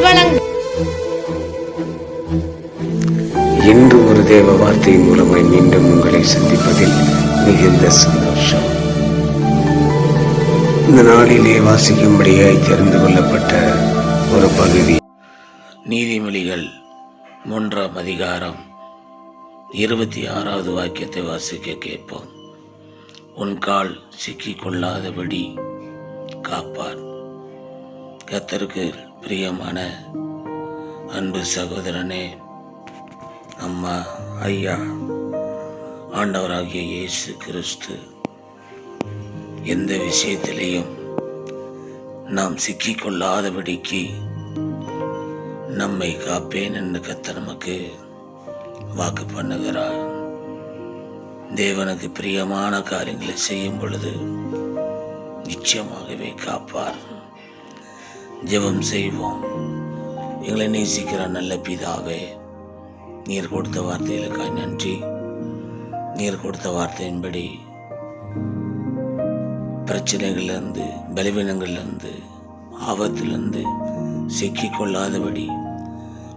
வழங்கும் இன்று ஒரு தேவ வார்த்தை மூலமாய் மீண்டும் உங்களை சந்திப்பதில் மிகுந்த சந்தோஷம். இந்த நாளிலே வாசிக்கும்படியாய் தெரிந்து கொள்ளப்பட்ட ஒரு பகுதி. நீதிமொழிகள் மூன்றாம் அதிகாரம் இருபத்தி ஆறாவது வாக்கியத்தை வாசிக்க கேட்போம். உன் கால் சிக்கிக் கொள்ளாதபடி காப்பார். கத்தருக்கு பிரியமான அன்பு சகோதரனே அம்மா ஐயா ஆண்டவராகிய இயேசு கிறிஸ்து. எந்த விஷயத்திலையும் நாம் சிக்கிக்கொள்ளாதபடிக்கு நம்மை காப்பேன் என்று கத்த நமக்கு வாக்கு பண்ணுகிறார். தேவனுக்கு பிரியமான காரியங்களை செய்யும் பொழுது நிச்சயமாகவே காப்பார். ஜெபம் செய்வோம். எங்களை நேசிக்கிற நல்ல பிதாவே நீர் கொடுத்த வார்த்தைகளுக்காக நன்றி. நீர் கொடுத்த வார்த்தையின்படி பிரச்சனைகள்லேருந்து பலவீனங்கள்லேருந்து ஆபத்திலிருந்து சிக்கி கொள்ளாதபடி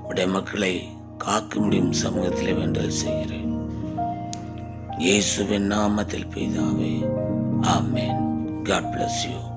உடைய மக்களை காக்க முடியும் சமூகத்தில் வேண்டல் செய்கிறேன். இயேசுவின் நாமத்தில் பிதாவே ஆமேன். God bless you.